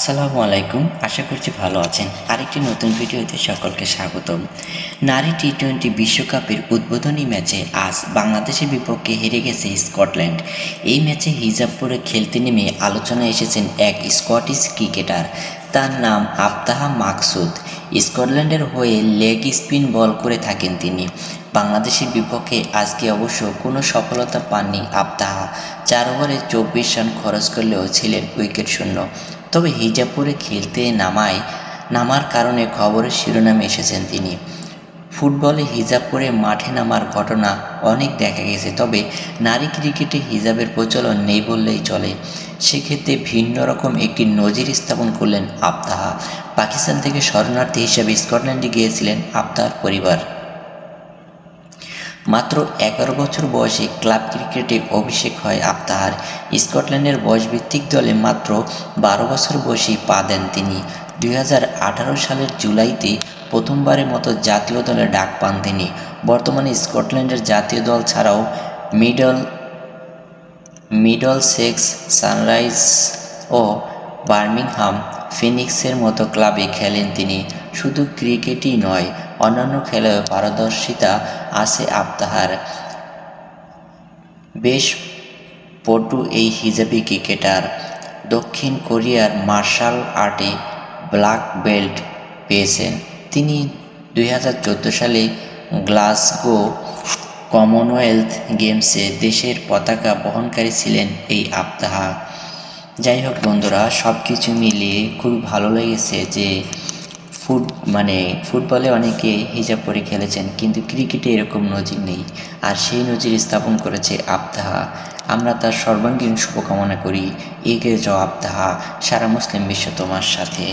আসসালামু আলাইকুম, আশা করছি ভালো আছেন। আরেকটি নতুন ভিডিওতে সকলকে স্বাগতম। নারী টি টোয়েন্টি বিশ্বকাপের উদ্বোধনী ম্যাচে আজ বাংলাদেশের বিপক্ষে হেরে গেছে স্কটল্যান্ড। এই ম্যাচে হিজাব পরে খেলতে নেমে আলোচনায় এসেছেন এক স্কটিশ ক্রিকেটার। তার নাম আফতাহা মাকসুদ। স্কটল্যান্ডের হয়ে লেগ স্পিন বল করে থাকেন তিনি। বাংলাদেশের বিপক্ষে আজকে অবশ্য কোনো সফলতা পাননি আফতাহা চার ওভারে চব্বিশ রান খরচ করলেও ছিলেন উইকেট শূন্য তবে হিজাপুরে খেলতে নামায়, নামার কারণে খবরের শিরোনামে এসেছেন তিনি। ফুটবলে হিজাব পরে মাঠে নামার ঘটনা অনেক দেখা গেছে, তবে নারী ক্রিকেটে হিজাবের প্রচলন নেই বললেই চলে। সেক্ষেত্রে ভিন্ন রকম একটি নজির স্থাপন করলেন আফতাহা পাকিস্তান থেকে শরণার্থী হিসাবে স্কটল্যান্ডে গিয়েছিলেন আফতাহার পরিবার। মাত্র এগারো বছর বয়সে ক্লাব ক্রিকেটে অভিষেক হয় আফতাহার স্কটল্যান্ডের বয়সভিত্তিক দলে মাত্র বারো বছর বয়সেই পা দেন তিনি। দুই হাজার আঠারো সালের জুলাইতে প্রথমবারের মতো জাতীয় দলে ডাক পান তিনি। বর্তমানে স্কটল্যান্ডের জাতীয় দল ছাড়াও মিডল মিডল সেক্স সানরাইজ ও বার্মিংহাম ফিনিক্সের মতো ক্লাবে খেলেন তিনি। শুধু ক্রিকেটই নয়, অন্যান্য খেলায় পারদর্শিতা আছে আফতাহার বেশ পটু এই হিজাবি ক্রিকেটার। দক্ষিণ কোরিয়ার মার্শাল আর্টে ব্ল্যাক বেল্ট পেয়েছেন। তিনি দু হাজার চোদ্দ সালে গ্লাসগো কমনওয়েলথ গেমসে দেশের পতাকা বহনকারী ছিলেন এই আফতাহা যাই হোক বন্ধুরা সব কিছু মিলিয়ে খুব ভালো লেগেছে যে ফুট মানে ফুটবলে অনেকে হিজাব পরে খেলেছেন, কিন্তু ক্রিকেটে এরকম নজির নেই। আর সেই নজির স্থাপন করেছে আবদাহা আমরা তার সর্বাঙ্গীন শুভকামনা করি। এগিয়ে যাও আবদাহা সারা মুসলিম বিশ্ব তোমার সাথে।